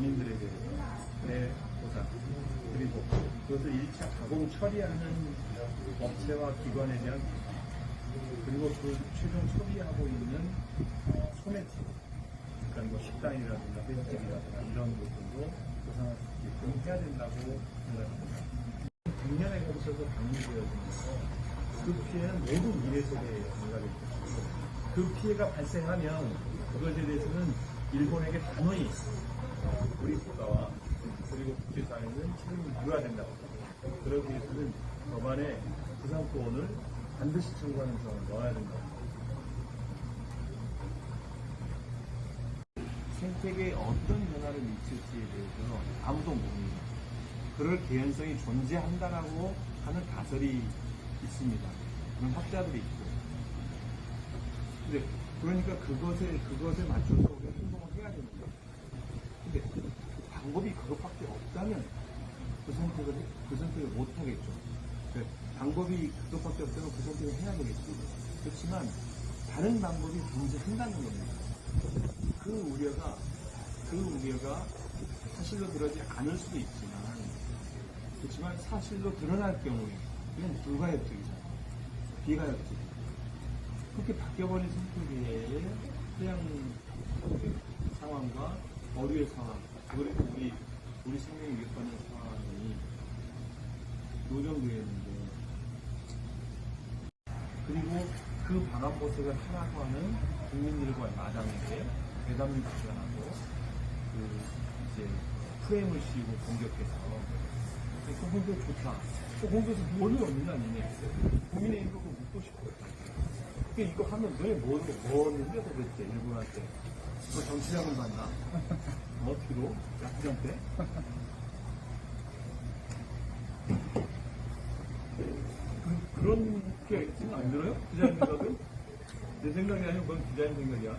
서민들에 대해서 대보상. 그리고 그것을 1차 가공 처리하는 업체와 기관에 대한 보상 그리고 그 최종 처리하고 있는 어, 소매치 그러니까 뭐 식당이라든가 벤집이라든가 이런 것들도 보상할 수 있게끔 해야 된다고 생각합니다. 100년에 걸쳐서 방류되어지면서 그 피해는 모두 미래 세대에 전가될 것이고 그 피해가 발생하면 그것에 대해서는 일본에게 단호히 우리 국가와 그리고 국제사회는 책임을 물어야 된다고. 그러기 위해서는 법안에 부상보험을 반드시 청구하는 조항을 넣어야 된다고. 생태계에 어떤 변화를 미칠지에 대해서 아무도 모릅니다. 그럴 개연성이 존재한다라고 하는 가설이 있습니다. 그런 학자들이 있고. 근데 그러니까 그것에 그것에 맞춰서 우리가 행동을 해야 됩니다. 근데 방법이 없다면 그 선택을 그 선택을 못 하겠죠. 네, 방법이 그것밖에 없다면 그 선택을 해야 되겠죠. 그렇지만 다른 방법이 존재한다는 겁니다. 그 우려가 그 우려가 사실로 드러나지 않을 수도 있지만 그렇지만 사실로 드러날 경우에 이건 불가역적이잖아요. 비가역적. 그렇게 바뀌어버린 생태계의 해양 상황과 어류의 상황, 그리고 우리 우리 생명이 위협받는 상황이 노정되었는데 그리고 그 방한보색을 하라고 하는 국민들과의 마당에게 대담을 주장하고 그 이제 프레임을 씌우고 공격해서 그 홍조 좋다. 그 홍조에서 뭘로 얻는다 니네. 국민의힘 그거 묻고 싶어요. 그게 이거 하면 너네 뭐, 뭐 얻는데 도대체 일본한테. 뭐 정치자금 받나? 뭐 어떻게로? 약정 때? 그, 그런 게 생각 안 들어요? 기자님 생각은? 내 생각이 아니고 그건 기자님 생각이야.